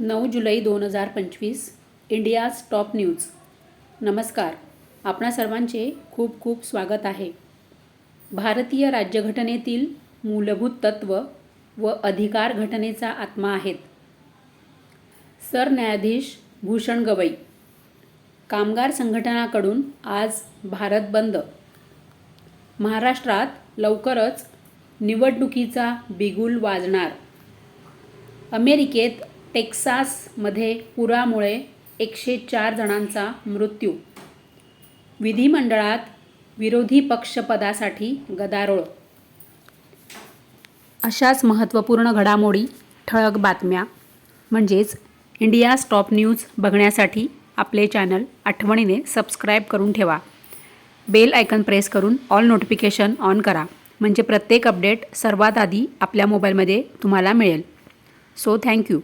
नऊ जुलै दोन हजार पंचवीस इंडियाज टॉप न्यूज. नमस्कार आपणा सर्वांचे खूप खूप स्वागत आहे. भारतीय राज्यघटनेतील मूलभूत तत्व व अधिकार घटनेचा आत्मा आहेत. सरन्यायाधीश भूषण गवई कामगार संघटनाकडून आज भारत बंद. महाराष्ट्रात लवकरच निवडणुकीचा बिगुल वाजणार. अमेरिकेत टेक्सासमध्ये पुरामुळे एकशे चार जणांचा मृत्यू. विधिमंडळात विरोधी पक्षपदासाठी गदारोळ. अशाच महत्त्वपूर्ण घडामोडी ठळक बातम्या म्हणजेच इंडियाज टॉप न्यूज बघण्यासाठी आपले चॅनल आठवणीने सबस्क्राईब करून ठेवा. बेल आयकन प्रेस करून ऑल नोटिफिकेशन ऑन करा म्हणजे प्रत्येक अपडेट सर्वात आधी आपल्या मोबाईलमध्ये तुम्हाला मिळेल. So thank you.